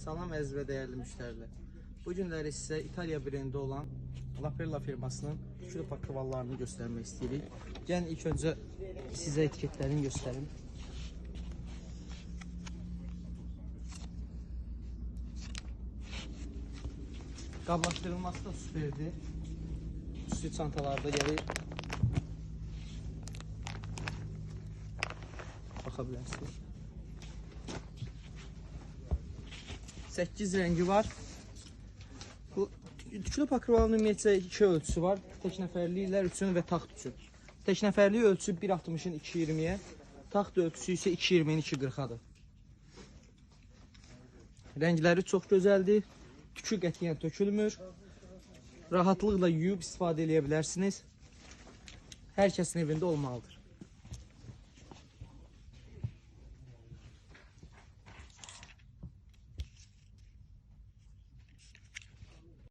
Salam əziz və dəyərli müştərilər. Bu günləri sizə İtaliya brendi olan La Perla firmasının tükülü pakıvallarını göstərmək istəyirik. Gəlin ilk öncə sizə etiketlərini göstərim. Qablaşdırılması da süperdir. Üstü çantalarda gəlir. Baxa bilərsiniz. 8 rəngi var. Bu tüklü pakırvalın ümumiyyətcə 2 ölçüsü var. Tək nəfərliklər üçün və taxt üçün. Tək nəfərlik ölçüsü 1.60-ın 2.20-yə, taxt ölçüsü isə 2.20-nin 2.40-adır. Rəngləri çox gözəldir. Tükü qətiyyən tökülmür. Rahatlıqla yuyub istifadə edə bilərsiniz. Hər kəsin evində olmalıdır.